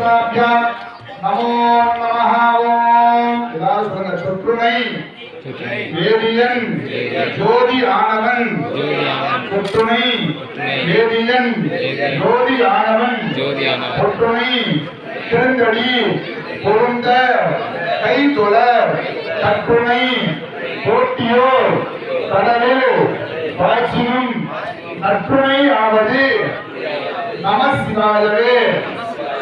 நமஸ்காராபியாம் நமோ நமஹ. ஓம். எல்லாரும் சொல்லுங்க சொற்றுமை வேதியன். ஜோதி ஆனவன் சொற்றுமை வேதியன். ஜோதி ஆனவன் ஒற்றுமை திருந்தடி. பொருந்த. கை தொழ கற்றுணை போட்டியோ கடலில் பாய்ச்சினும் நற்றுணை ஆவது நமசிவாயவே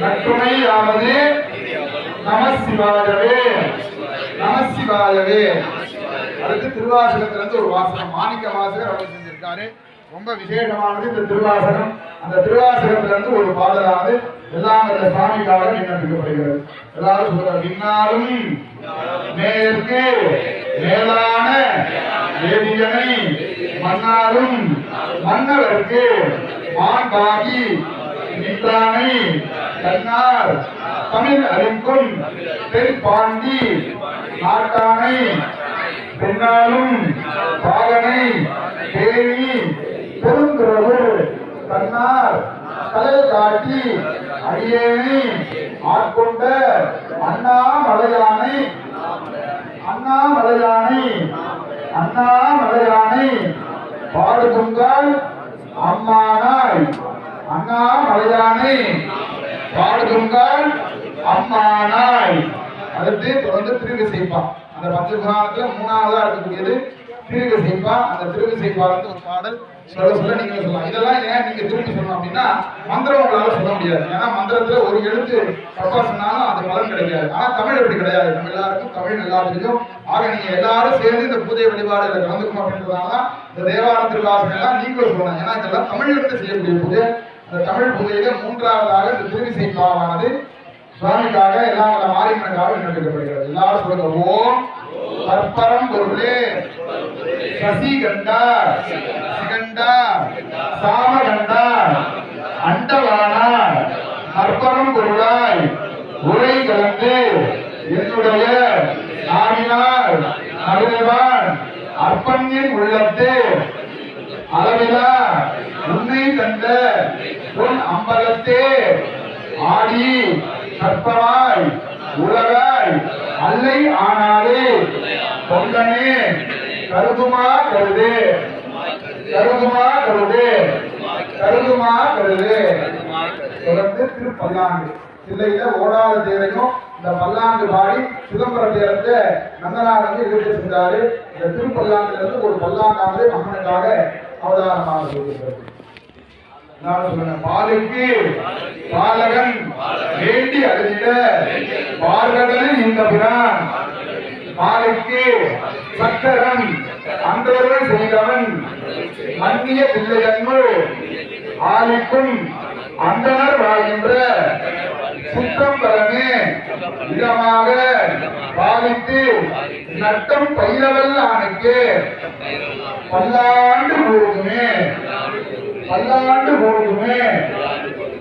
நற்றுணை நமசிவாயவே நமசிவாயவே அடுத்து திருவாசகத்துல இருந்து ஒரு வாசகம். மாணிக்க வாசகர் அவர் செஞ்சிருக்காரு. ரொம்ப விசேஷமானது இந்த திருவாசகம். அந்த திருவாசகத்துல இருந்து ஒரு பாடலானது எல்லாம் அந்த சுவாமிக்காக விண்ணப்பிக்கப்படுகிறது. எல்லாரும் சொல்ற விண்ணாலும் மேற்கு மேலான வேதியனை மன்னாரும் மன்னவருக்கு மாண்பாகி நித்தானை கண்ணார் தமிழ் அறிக்கும் தென் பாண்டி நாட்டானை பின்னாலும் பாகனை தேவி பெருந்துறவு கண்ணார் கடல் காட்டி அடியேனை ஆட்கொண்ட அண்ணாமலையானை அண்ணாமலையானை அண்ணாமலையானை பாடுதுங்கள் அம்மானாய் அண்ணாமலையானை பாடுதுங்கள் அம்மானாய். அடுத்து தொடர்ந்து திருவிசைப்பா அந்த பஞ்சபுராணத்துல மூணாவதா இருக்கக்கூடியது திருவிசைப்பா அந்த திருவிசைப்பா வந்து ஒரு பாடல் சொல்ல சொல்ல நீங்க சொல்லலாம். இதெல்லாம் ஏன் நீங்க திருப்பி சொல்லணும் அப்படின்னா மந்திரம் உங்களால சொல்ல முடியாது. ஏன்னா மந்திரத்துல ஒரு எழுத்து தப்பா சொன்னாலும் அது பலன் கிடைக்காது. ஆனா தமிழ் அப்படி கிடையாது. நம்ம எல்லாருக்கும் தமிழ் நல்லா தெரியும். ஆக நீங்க எல்லாரும் சேர்ந்து இந்த பூஜை வழிபாடுல கலந்துக்கணும் அப்படின்றதுனால இந்த தேவார திருவாசகம் எல்லாம் நீங்களும் சொல்லலாம். ஏன்னா இதெல்லாம் தமிழ்ல இருந்து செய்யக்கூடிய பூஜை. இந்த தமிழ் பூஜையில மூன்றாவதாக இந்த திருவிசைப்பாவானது சுவாமிக்காக எல்லாம் வல்ல மாரியம்மனுக்காக விண்ணப்பிக்கப்படுகிறது. எல்லாரும் சொல்லுங்க ஓம் பற்பரம் பொருளே. சசிகண்டா. சிகண்டா சாமகண்டா. அண்டவானா பற்பரம் பொருளாய். உரை கலந்து என்னுடைய நாவினால் மகிழ்வான் அற்பன்யின் உள்ளத்து அளவிலா உன்னை கண்ட அம்பலத்தே. ஆடி கற்பமாய் உலகாய் அல்லை ஆனாலே. பொங்கனே கருதுமா கருது. கருதுமா கருது. கருதுமா கருது. தொடர்ந்து திருப்பல்லாண்டு. இல்லையில ஓடாத தேவையும் இந்த பல்லாண்டு பாடி சிதம்பர தேரத்தை நந்தனாரங்க வந்து இழுத்து சென்றாரு இந்த திருப்பல்லாண்டுல இருந்து ஒரு பல்லாண்டாவது மகனுக்காக அவதாரமாக சொல்லுகிறது பாலுக்கு பாலகன் வேண்டி அறிந்த பார்கடலில் இந்த பிரான். பாலுக்கு சக்கரம் அன்றவர்கள் செய்தவன். மன்னிய பிள்ளையன்மு ஆலிக்கும் அந்தனர் வாழ்கின்ற சுத்தம் பலனே இதமாக பாலித்து நட்டம் பயிலவல்ல ஆணுக்கு பல்லாண்டு போகுமே பல்லாண்டு பொழுதுமே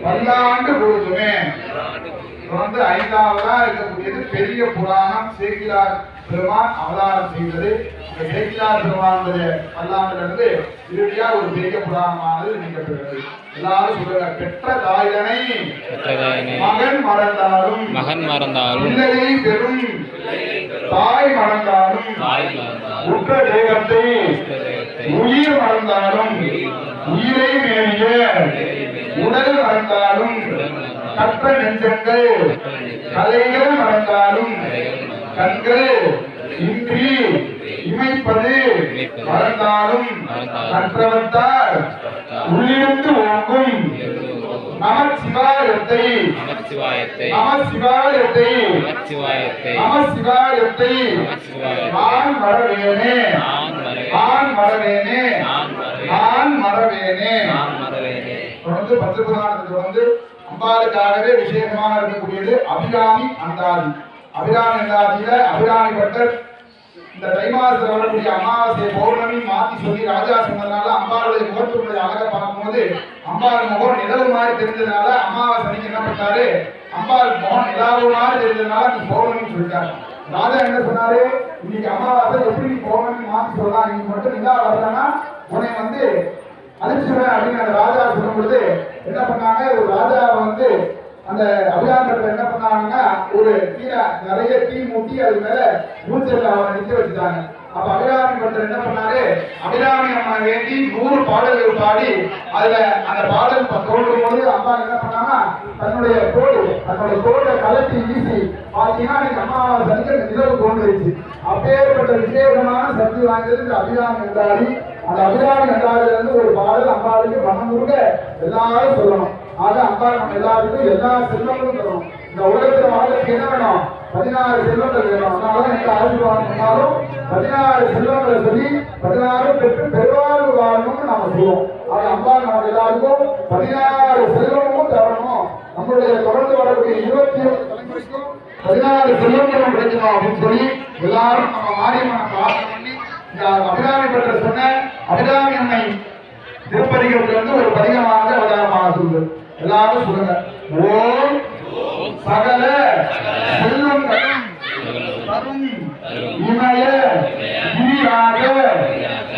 பல்லாண்டு பொழுதுமே தொடர்ந்து ஐந்தாவதா இருக்கக்கூடியது பெரிய புராணம். சேக்கிலார் பெருமான் அவதாரம் செய்தது. இந்த சேக்கிலார் பெருமானுடைய பல்லாண்டுல இருந்து இறுதியா ஒரு பெரிய புராணமானது நீக்கப்படுகிறது எல்லாரும் சொல்லுங்க பெற்ற தாயனை மகன் மறந்தாலும் மகன் மறந்தாலும் பிள்ளையை பெறும் தாய் மறந்தாலும் உற்ற தேகத்தை உயிர் மறந்தாலும் உயிரை மேலிய உடல் மறந்தாலும் கற்ப நெஞ்சங்கள் கலைகள் மறந்தாலும் கண்கள் இன்றி இமைப்பது மறந்தாலும் கற்றவத்தால் உள்ளிருந்து ஓங்கும் நமச்சிவாயத்தை நமச்சிவாயத்தை நமசிவாயத்தை நமச்சிவாயத்தை நமசிவாயத்தை நமச்சிவாயத்தை நான் வரவேனே நான் வரவேனே நான் மறவேனே. தொடர்ந்து பத்து புராணத்தை தொடர்ந்து அம்பாளுக்காகவே விசேஷமாக இருக்கக்கூடியது அபிராமி அந்தாதி. அபிராமி அந்தாதியில அபிராமி பட்டர் இந்த தை மாதத்துல வரக்கூடிய அமாவாசை பௌர்ணமி மாத்தி சொல்லி ராஜா சொன்னதுனால அம்பாளுடைய முகத்துடைய அழகை பார்க்கும்போது அம்பாள் முகம் நிலவு மாதிரி தெரிஞ்சதுனால அமாவாசை அன்னைக்கு என்ன பண்ணாரு? அம்பாள் முகம் நிலாவு மாதிரி தெரிஞ்சதுனால நீ பௌர்ணமி சொல்லிட்டாரு ராஜா என்ன சொன்னாரு? இன்னைக்கு அமாவாசை எப்படி பௌர்ணமி மாத்தி சொல்லலாம் இன்னைக்கு மட்டும் நிலா வரலன்னா உன்னை வந்து அப்படின்னு அந்த ராஜா சொல்லும் பொழுது என்ன பண்ணாங்க? ஒரு ராஜாவை வந்து அந்த அபிராமத்தில் என்ன பண்ணாங்கன்னா ஒரு கீழே நிறைய தீ மூட்டி அது மேல ஊஞ்சல் அவரை நிக்க வச்சுட்டாங்க. அப்ப அபிராமி பட்டர் என்ன பண்ணாரு? அபிராமி அம்மா வேண்டி நூறு பாடல்கள் பாடி அதுல அந்த பாடல் தோன்றும் போது அம்மா என்ன பண்ணாங்கன்னா தன்னுடைய தோடு தன்னுடைய தோட்டை கலட்டி வீசி பாத்தீங்கன்னா எனக்கு அம்மா அன்னைக்கு அந்த நிலவு தோன்றுச்சு அப்பேற்பட்ட விசேஷமான சக்தி வாங்கியிருந்து அபிராமி என்றாரி அந்த அபிராமி என்றாரில இருந்து ஒரு பாடல் அம்பாளுக்கு மனம் கொடுக்க எல்லாரும் சொல்லணும். ஆக அம்பா நம்ம எல்லாருக்கும் எல்லா செல்வங்களும் தரணும். இந்த உலகத்துல வாழ்க்கை என்ன வேணும்? பதினாறு செல்வங்கள் வேணும். அதனால எந்த ஆசீர்வாதம் பண்ணாலும் பதினாறு செல்வங்களை சொல்லி பதினாறு பெற்று பெருவாழ்வு வாழணும்னு நாம சொல்லுவோம். ஆக அம்பா நம்ம எல்லாருக்கும் பதினாறு செல்வமும் தரணும். நம்மளுடைய தொடர்ந்து வரக்கூடிய இருபத்தி ஏழு தலைமுறைக்கும் பதினாறு செல்வங்களும் கிடைக்கணும் அப்படின்னு சொல்லி எல்லாரும் நம்ம மாரியம்மனை பிரார்த்தனை பண்ணி இந்த அபிராமி பெற்ற சொன்ன அபிராமி அம்மை திருப்பதிகளுக்கு வந்து ஒரு பதிகமாக அவதாரமாக சொல்லுது. எல்லாரும் சொல்லுங்க. ஓம் சகல செல்வம் தரும் இமய கிரிராஜ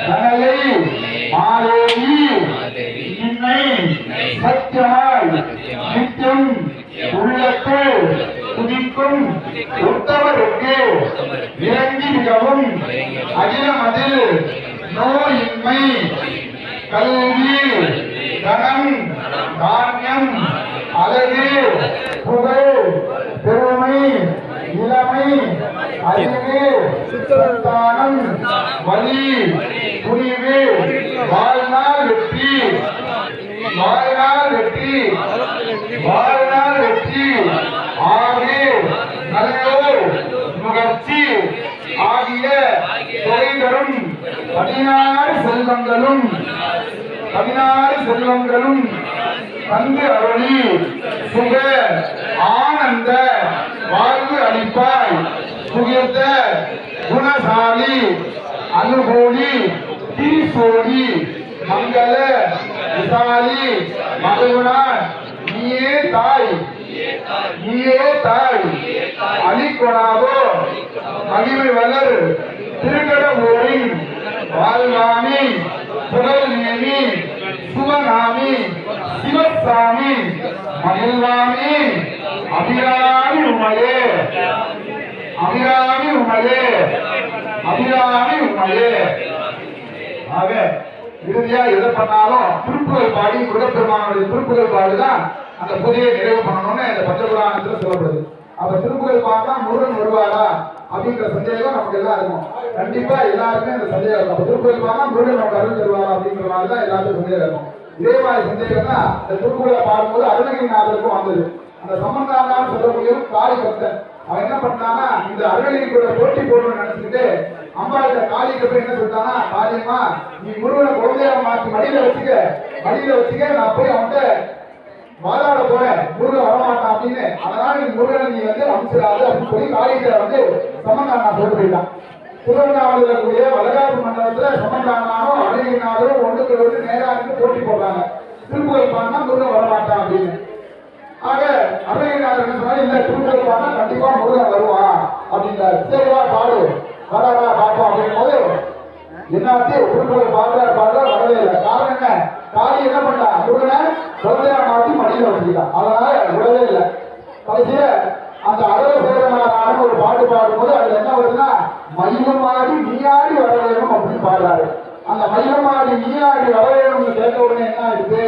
நகலை மாதேவி இன்னை சத்தியமாய் நித்தியம் உள்ளத்து துதிக்கும் உத்தமருக்கு இறங்கி மிகவும் அகிலமதில் நோயின்மை கல்வி தனம் தானியம் அழகு புகழ் பெருமை இளமை அறிவு சுத்தானம் வலி துணிவு வாழ்நாள் வெற்றி வாழ்நாள் வெற்றி வாழ்நாள் வெற்றி ஆறு நல்லோர் முகர்ச்சி ஆகிய தொகை தரும் பதினாறு செல்வங்களும் பதினாறு செல்வங்களும் தந்து அருளி சுக ஆனந்த வாழ்வு அளிப்பாய். சுகிர்ந்த குணசாலி அனுகோலி தீசோடி மங்கள விசாலி மகளுனா நீயே தாய். நீயே தாய். அலிகொணாதோ மகிமை வளர் திருக்கடவூரின் வாழ்வாமி புகழ் சுவநாமி சிவசாமி மகிழ்வாமி அபிராமி உமையே. அபிராமி உமையே. அபிராமி உமையே. ஆக இறுதியா எதை பண்ணாலும் திருப்புகழ் பாடி முருகப்பெருமானுடைய திருப்புகழ் பாடுதான் அந்த புதிய நிறைவு பண்ணணும்னு இந்த பஞ்சபுராணத்துல சொல்லப்படுது. அப்ப திருப்புகழ் பார்த்தா முருகன் வருவாரா அப்படிங்கிற சந்தேகம் நமக்கு எல்லாம் இருக்கும் கண்டிப்பா எல்லாருக்குமே அந்த சந்தேகம் இருக்கும். அப்ப திருப்புகழ் முருகன் நமக்கு அருள் தருவாரா அப்படிங்கிற மாதிரி தான் எல்லாருக்கும் சந்தேகம் இருக்கும். இதே மாதிரி சந்தேகம் தான் இந்த பார்க்கும்போது பாடும்போது அருணகிரிநாதருக்கும் வந்தது. அந்த சம்பந்தானான்னு சொல்லக்கூடிய காளி பக்தன் அவன் என்ன பண்ணானா இந்த அருணகிரி கூட போட்டி போடணும்னு நினைச்சுட்டு அம்பாள்கிட்ட காளிக்கு போய் என்ன சொல்லிட்டானா காளியம்மா நீ முருகனை குழந்தையா மாற்றி மடியில வச்சுக்க மடியில வச்சுக்க நான் போய் அவன்கிட்ட மாதாட போறேன் முருகன் வரமாட்டான் அப்படின்னு அதனால நீ முருகனை நீ வந்து அனுப்பிச்சிடாது அப்படின்னு சொல்லி காளிகிட்ட வந்து சமந்தானா சொல்லிட்டு போயிட்டான் திருவண்ணாமலையில் இருக்கக்கூடிய வளகாப்பு மண்டலத்துல சமந்தானாலும் அழகினாலும் ஒன்றுக்கு வந்து நேரா இருந்து போட்டி போடுறாங்க. திருப்புகழ் பாடினா முருகன் வரமாட்டான் அப்படின்னு. ஆக அழகினார் என்ன சொன்னா இல்ல திருப்பதி பாடினா கண்டிப்பா முருகன் வருவான் அப்படின்றாரு. சரிவா பாடு. வராடா பாப்போம் அப்படிங்கும் போது என்னாச்சு? திருப்பதி பாடுறாரு பாடுறாரு வரவே இல்லை. காரணம் என்ன? காளி என்ன பண்ணா? முருகனை குழந்தையா மாத்தி மடியில வச்சுக்கிட்டான் அதனால விடவே இல்லை. கடைசியில அந்த அழகு ஒரு பாட்டு பாடும்போது அதுல என்ன வருதுன்னா மயிலமாடி நீயாடி வர வேணும் அப்படின்னு பாடுறாரு. அந்த மயிலமாடி நீயாடி வர வேணும்னு கேட்ட உடனே என்ன ஆயிடுது?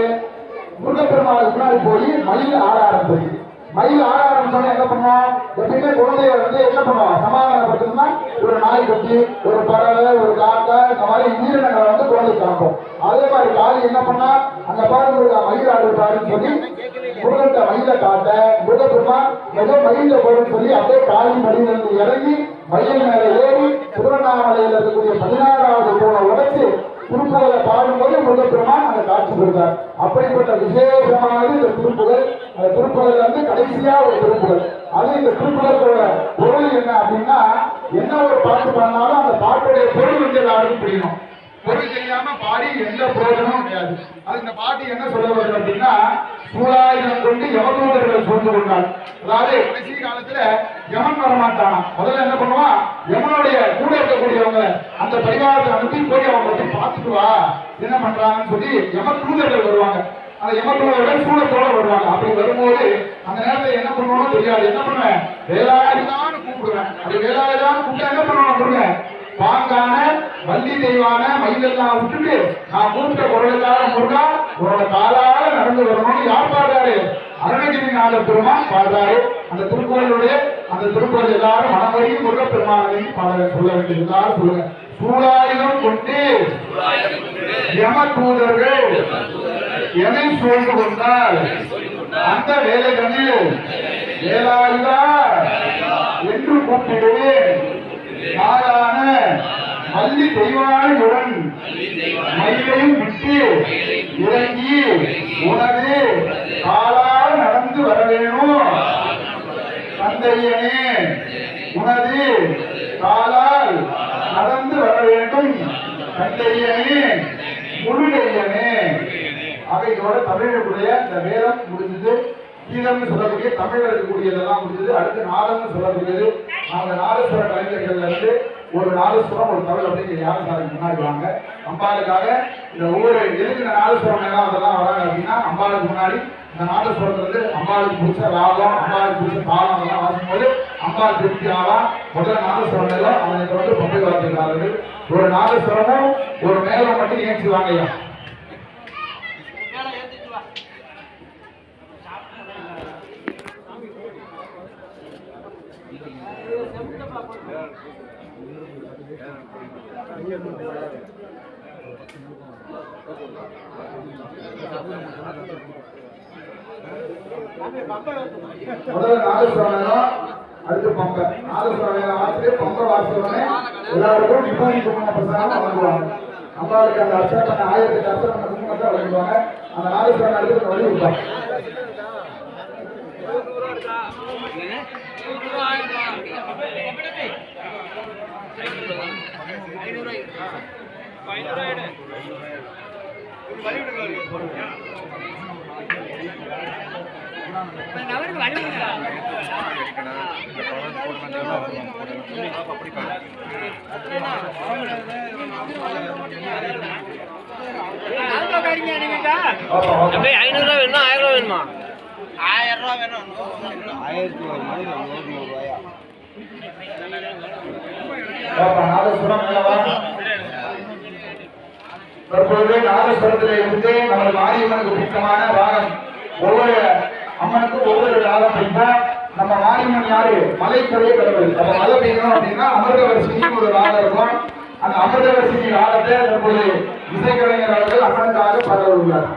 முருகப்பெருமாளுக்கு முன்னாடி போய் மயில் ஆட ஆரம்பிச்சு மயில் ஆட ஆரம்பிச்சோன்னா என்ன பண்ணுவோம் எப்பயுமே குழந்தைய வந்து என்ன பண்ணுவோம் சமாதானப்படுத்தணும்னா ஒரு நாய்க்குட்டி ஒரு பறவை ஒரு காக்கா இந்த மாதிரி உயிரினங்களை வந்து குழந்தை காப்போம் அதே மாதிரி காளி என்ன பண்ணா அங்க பாரு முருகா மயில் ஆடுறாருன்னு சொல்லி முருகன்ட்ட மயில காட்ட முருகப்பெருமான் ஏதோ மயில போடுன்னு சொல்லி அப்படியே காளி மடியில இறங்கி மயில் மேல ஏறி திருவண்ணாமலையில இருக்கக்கூடிய பதினாறாவது தூணை உடைச்சு திருப்புகளை பாடும்போது முருகப்பெருமான் அந்த காட்சி கொடுத்தார் அப்படிப்பட்ட விசேஷமானது இந்த திருப்புகள் அந்த வந்து கடைசியா ஒரு திருக்குறள் அது இந்த திருக்குறளோட பொருள் என்ன அப்படின்னா என்ன ஒரு பாட்டு பண்ணாலும் அந்த பாட்டுடைய பொருள் வந்து எல்லாருக்கும் புரியணும். பொருள் தெரியாம பாடி எந்த பிரயோஜனமும் கிடையாது. அது இந்த பாட்டு என்ன சொல்ல வருது அப்படின்னா சூழாயுதம் கொண்டு யமதூதர்கள் சூழ்ந்து கொண்டார். அதாவது கடைசி காலத்துல யமன் வரமாட்டானா. முதல்ல என்ன பண்ணுவான்? யமனுடைய கூட இருக்கக்கூடியவங்க அந்த பரிகாரத்தை அனுப்பி போய் அவங்க போய் பார்த்துட்டு வா. என்ன பண்றாங்கன்னு சொல்லி யம தூதர்கள் வருவாங்க. அந்த எமத்தோட சூழத்தோட வருவாங்க. அப்படி வரும்போது அந்த நேரத்துல என்ன பண்ணுவோம்னு தெரியாது. என்ன பண்ணுவேன்? வேலாயுதான்னு கூப்பிடுவேன். அப்படி வேலாயுதான்னு கூப்பிட்டா என்ன பண்ணுவாங்க கொடுங்க பாங்கான வள்ளி தெய்வான மயிலெல்லாம் விட்டுட்டு நான் கூப்பிட்ட குரலுக்காக முருகா உன்னோட காலால நடந்து வரணும்னு யார் பாடுறாரு? அருணகிரி நாத பெருமான் பாடுறாரு. அந்த திருக்குறளுடைய அந்த திருக்குறள் எல்லாரும் மனவரையும் முருகப்பெருமானை பாட சொல்ல வேண்டியது எல்லாரும் சொல்லுங்க. சூழாயுதம் கொண்டு யம தூதர்கள் எதை சூழ்ந்து கொண்டால் அந்த வேலைகளில் வேலாயுதா என்று கூப்பிடுவேன். நாளான மல்லி தெய்வானையுடன் மயிலையும் விட்டு இறங்கி உனது காலால் நடந்து வர வேணும்? தந்தையனே உனது காலால் நடந்து வர வேண்டும். தந்தையனே முருகையனே ஆக இதோட தமிழனுடைய இந்த வேதம் முடிஞ்சது. கீதம்னு சொல்லக்கூடிய தமிழ்ல இருக்கக்கூடியதெல்லாம் முடிஞ்சது. அடுத்து நாதம்னு சொல்லக்கூடியது. அந்த நாதஸ்வர கலைஞர்கள் வந்து ஒரு நாதஸ்வரம் ஒரு தமிழ் அப்படின்னு யாரும் சார் முன்னாடி வாங்க அம்பாளுக்காக இந்த ஒவ்வொரு எதுக்கு இந்த நாதஸ்வரம் எல்லாம் அதெல்லாம் வராங்க அப்படின்னா அம்பாளுக்கு முன்னாடி இந்த நாதஸ்வரத்துல இருந்து அம்பாளுக்கு பிடிச்ச ராகம் அம்பாளுக்கு பிடிச்ச தாளம் அதெல்லாம் வாசிக்கும் போது அம்பாள் திருப்தி ஆகலாம் முதல் நாதஸ்வரம் எல்லாம் அவனை தொடர்ந்து பங்கு வாசிக்கிறார்கள் ஒரு நாதஸ்வரமும் ஒரு மேலம் மட்டும் ஏற்றுவாங்க ஐயா. முதல்ல நாதஸ்வரம் வேணும் அடுத்து பம்பை நாதஸ்வரம் வேலை வாசிட்டு பம்பை வாசிச்சோடனே எல்லாருக்கும் நிப்பாணி பண்ண பிரசாதம் வழங்குவாங்க. அம்பாவுக்கு அந்த அர்ச்சனை பண்ண ஆயிரத்தி எட்டு அர்ச்சனை பண்ண மூணு குங்குமத்தை வழங்குவாங்க அந்த நாதஸ்வரம் அடுத்து வழி விட்டாங்க ஐநூறு ஐநூறு ஐநூறு அப்படியே ஐநூறுரூவா வேணுமா? ஆயிரம் ரூபா வேணுமா. பாப்பா, நாதஸ்வரம் மேலவா தற்பொழுது நாதஸ்வரத்திலே இருந்து நமது மாரியம்மனுக்கு பிடித்தமான ராகம் ஒவ்வொரு அம்மனுக்கும் ஒவ்வொரு ராகம் பிடிப்போம் நம்ம மாரியம்மன் யாரு? மலைக்கரைய கடவுள். அப்ப மழை பெய்யணும் அப்படின்னா அமிர்தவர்ஷினி ஒரு ராகம் இருக்கும். அந்த அமிர்தவர்ஷினி ராகத்தை தற்பொழுது இசைக்கலைஞர் அவர்கள் அம்மனுக்காக பாட உள்ளார்.